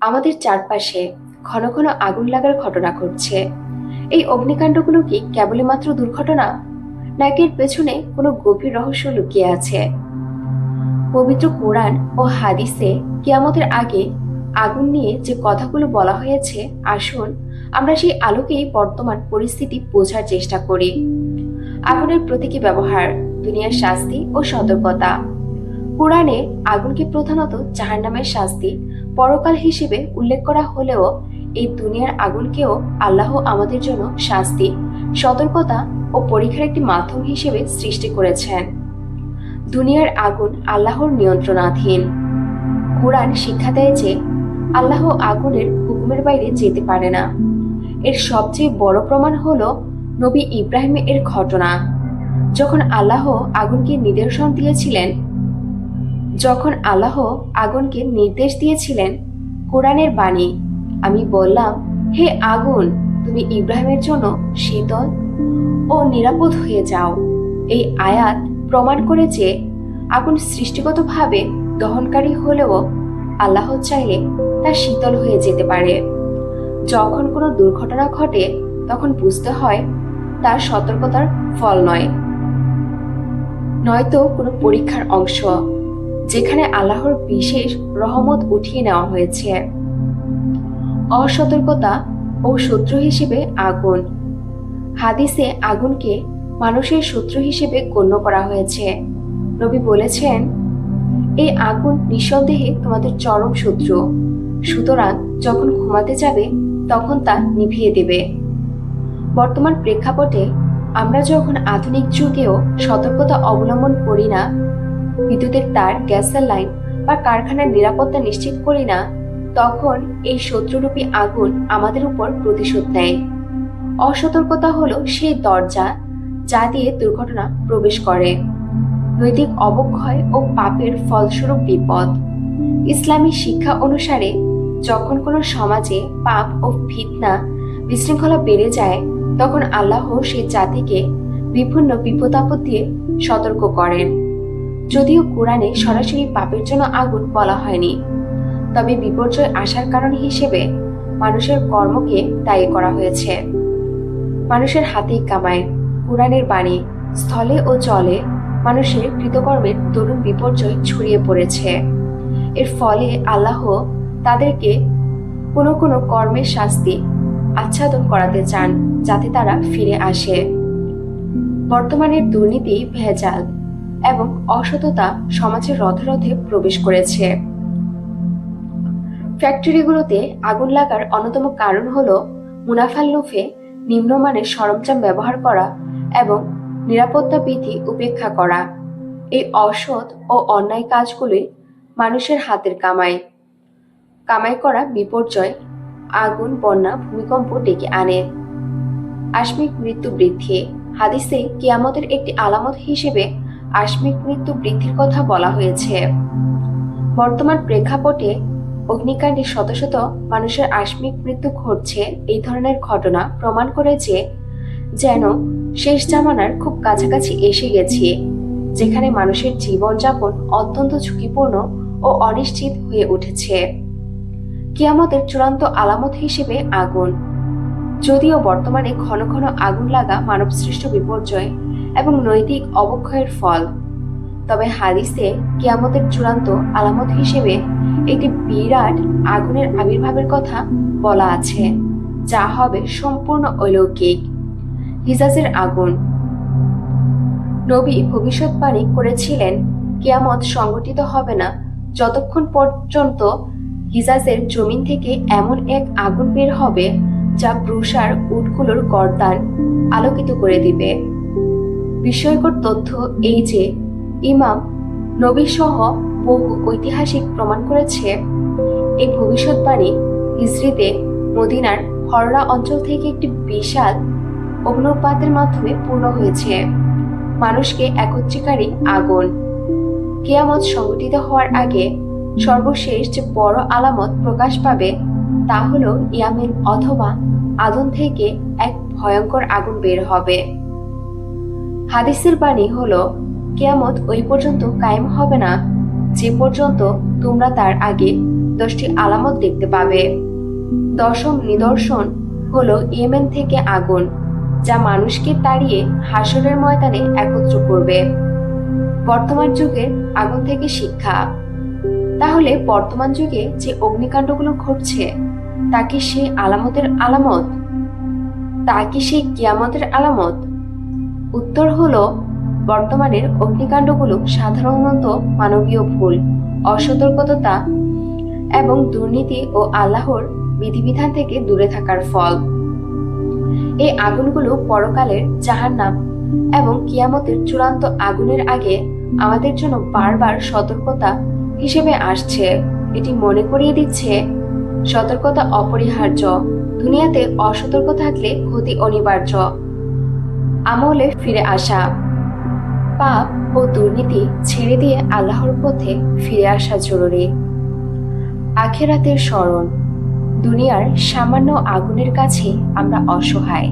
আমাদের চারপাশে ঘন ঘন আগুন লাগার ঘটনা ঘটছে। এই অগ্নিকাণ্ডগুলো কি কেবলই মাত্র দুর্ঘটনা? নাকি এর পেছনে কোনো গভীর রহস্য লুকিয়ে আছে? পবিত্র কোরআন ও হাদিসে কিয়ামতের আগে আগুন নিয়ে যে কথাগুলো বলা হয়েছে, আসুন আমরা সেই আলোকেই বর্তমান পরিস্থিতি বোঝার চেষ্টা করি। আগুনের প্রতীকী ব্যবহার, দুনিয়ার শাস্তি ও সতর্কতা। কোরআনে আগুনকে প্রধানত জাহান্নামের শাস্তি পরকাল হিসেবে উল্লেখ করা হলেও এই দুনিয়ার আগুনকেও আল্লাহ আমাদের জন্য শাস্তি, সতর্কতা ও পরীক্ষার একটি মাধ্যম হিসেবে সৃষ্টি করেছেন। দুনিয়ার আগুন আল্লাহর নিয়ন্ত্রণাধীন। কোরআন শিক্ষা দেয় যে, আল্লাহ আগুনের হুকুমের বাইরে যেতে পারে না। এর সবচেয়ে বড় প্রমাণ হল নবী ইব্রাহিম এর ঘটনা। যখন আল্লাহ আগুনকে নিদর্শন দিয়েছিলেন যখন আল্লাহ আগুনকে নির্দেশ দিয়েছিলেন কোরআনের বাণী, আমি বললাম, হে আগুন, তুমি ইব্রাহিমের জন্য শীতল ও নিরাপদ হয়ে যাও। এই আয়াত প্রমাণ করে যে আগুন সৃষ্টিগতভাবে দহনকারী হলেও আল্লাহ চাইলে তা শীতল হয়ে যেতে পারে। যখন কোনো দুর্ঘটনা ঘটে, তখন বুঝতে হয় তার সতর্কতার ফল নয়। নয়তো কোনো পরীক্ষার অংশ। যেখানে আল্লাহর বিশেষ রহমত উঠিয়ে নেওয়া হয়েছে। অসতর্কতা ও শত্রু হিসেবে আগুন। হাদিসে আগুনকে মানুষের শত্রু হিসেবে গণ্য করা হয়েছে। নবী বলেছেন, এই আগুন নিঃসন্দেহে তোমাদের চরম শত্রু। সুতরাং যখন ঘুমাতে যাবে, তখন তা নিভিয়ে দেবে। বর্তমান প্রেক্ষাপটে আমরা যখন আধুনিক যুগেও সতর্কতা অবলম্বন করি না বিদ্যুতের তার, গ্যাসের লাইন বা কারখানার নিরাপত্তা নিশ্চিত করি না, তখন এই শত্রুরূপী আগুন আমাদের উপর প্রতিশোধ নেয়। অসতর্কতা হলো সেই দরজা যা দিয়ে দুর্ঘটনা প্রবেশ করে। নৈতিক অবক্ষয় ও পাপের ফলস্বরূপ বিপদ। ইসলামী শিক্ষা অনুসারে, যখন কোনো সমাজে পাপ ও ফিতনা বিশৃঙ্খলা বেড়ে যায়, তখন আল্লাহ সেই জাতিকে বিভিন্ন বিপদাপদ দিয়ে সতর্ক করেন। যদিও কোরআনে সরাসরি পাপের জন্য আগুন বলা হয়নি। তবে বিপর্যয় আসার কারণ হিসেবে মানুষের কর্মকে দায়ী করা হয়েছে। মানুষের হাতেই কামায়, কোরআনের বাণী, স্থলে ও জলে মানুষের কৃতকর্মের দরুণ বিপর্যয় ছড়িয়ে পড়েছে। এর ফলে আল্লাহ তাদেরকে কোনো কোনো কর্মের শাস্তি আচ্ছাদন করাতে চান, যাতে তারা ফিরে আসে। বর্তমানের দুর্নীতি ভেজাল। এবং অসততা সমাজের রথে রথে প্রবেশ করেছে। ফ্যাক্টরিগুলোতে আগুন লাগার অন্যতম কারণ হলো মুনাফার লোভে নিম্নমানের সরঞ্জাম ব্যবহার করা এবং নিরাপত্তা বিধি উপেক্ষা করা। এই অসৎ ও অন্যায় কাজগুলি মানুষের হাতের কামাই। কামাই করা বিপর্যয় আগুন, বন্যা, ভূমিকম্প ডেকে আনে। আশ্মিক মৃত্যু বৃদ্ধি। হাদিসে কিয়ামতের একটি আলামত হিসেবে আশ্মিক মৃত্যু বৃদ্ধির কথা বলা হয়েছে। বর্তমান প্রেক্ষাপটে অগ্নিকাণ্ডে শত শত মানুষের আশ্মিক মৃত্যু ঘটছে এই ধরনের ঘটনা প্রমাণ করে যে যেন শেষ জামানার খুব কাছাকাছি এসে গেছি, যেখানে মানুষের জীবনযাপন অত্যন্ত ঝুঁকিপূর্ণ ও অনিশ্চিত হয়ে উঠেছে। কিয়ামতের চূড়ান্ত আলামত হিসেবে আগুন। যদিও বর্তমানে ঘন ঘন আগুন লাগা মানবসৃষ্ট বিপর্যয় এবং নৈতিক অবক্ষয়ের ফল। তবে হাদিসে কিয়ামতের চূড়ান্ত আলামত হিসেবে একটি বিরাট আগুনের আবির্ভাবের কথা বলা আছে, যা হবে সম্পূর্ণ অলৌকিক। হিজাজের আগুন। নবী ভবিষ্যৎবাণী করেছিলেন, কিয়ামত সংগঠিত হবে না। যতক্ষণ পর্যন্ত হিজাজের জমিন থেকে এমন এক আগুন বের হবে, যা ব্রুষার উটগুলোর গর্দান আলোকিত করে দিবে। বিস্ময়কর তথ্য এই যে, ইমাম নবী সহ বহু ঐতিহাসিক প্রমাণ করেছে। এই ভবিষ্যৎবাণী হিজরিতে মদিনার হররা অঞ্চল থেকে একটি বিশাল অগ্নপাতের মাধ্যমে পূর্ণ হয়েছে। মানুষকে একত্রিকারী আগুন। কেয়ামত সংগঠিত হওয়ার আগে সর্বশেষ যে বড় আলামত প্রকাশ পাবে, তা হলো ইয়ামেন অথবা আদন থেকে এক ভয়ঙ্কর আগুন বের হবে। হাদিসের বাণী হল, কেয়ামত ওই পর্যন্ত কায়েম হবে না, যে পর্যন্ত তোমরা তার আগে দশটি আলামত দেখতে পাবে। দশম নিদর্শন হলো ইয়েমেন থেকে আগুন, যা মানুষকে তাড়িয়ে হাসরের ময়দানে একত্র করবে। বর্তমান যুগে আগুন থেকে শিক্ষা। তাহলে বর্তমান যুগে যে অগ্নিকাণ্ডগুলো ঘটছে, তা কি সেই আলামতের আলামত? তা কি সেই কিয়ামতের আলামত? উত্তর হলো, বর্তমানের অগ্নিকাণ্ডগুলো সাধারণত মানবীয় ভুল, অসতর্কতা এবং দুর্নীতি ও আল্লাহর বিধিবিধান থেকে দূরে থাকার ফল। এই আগুনগুলো পরকালের জাহান্নাম এবং কিয়ামতের চূড়ান্ত আগুনের আগে আমাদের জন্য বারবার সতর্কতা হিসেবে আসছে। এটি মনে করিয়ে দিচ্ছে, সতর্কতা অপরিহার্য, দুনিয়াতে অসতর্ক থাকলে ক্ষতি অনিবার্য। আমলে ফিরে আসা। পাপ ও দুর্নীতি ছেড়ে দিয়ে আল্লাহর পথে ফিরে আসা জরুরি। আখেরাতের স্মরণ, দুনিয়ার সামান্য আগুনের কাছে আমরা অসহায়।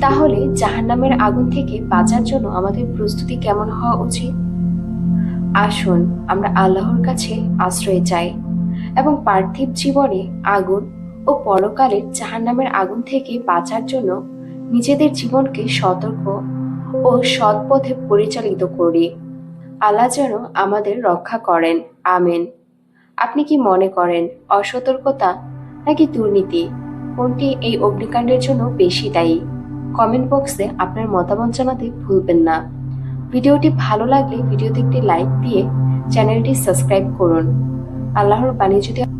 তাহলে জাহান্নামের আগুন থেকে বাঁচার জন্য আমাদের প্রস্তুতি কেমন হওয়া উচিত? আসুন, আমরা আল্লাহর কাছে আশ্রয় চাই এবং পার্থিব জীবনে আগুন ও পরকালের জাহান্নামের আগুন থেকে বাঁচার জন্য নিজেদের জীবনকে সতর্ক ও সৎ পথে পরিচালিত করি। আল্লাহ যেন আমাদের রক্ষা করেন। আমেন। আপনি কি মনে করেন অসতর্কতা নাকি দুর্নীতি? কোনটি এই অগ্নিকাণ্ডের জন্য বেশি দায়ী? কমেন্ট বক্সে আপনার মতামত জানাতে ভুলবেন না। ভিডিওটি ভালো লাগলে ভিডিওতে একটি লাইক দিয়ে চ্যানেলটি সাবস্ক্রাইব করুন। আল্লাহর বাণী যদি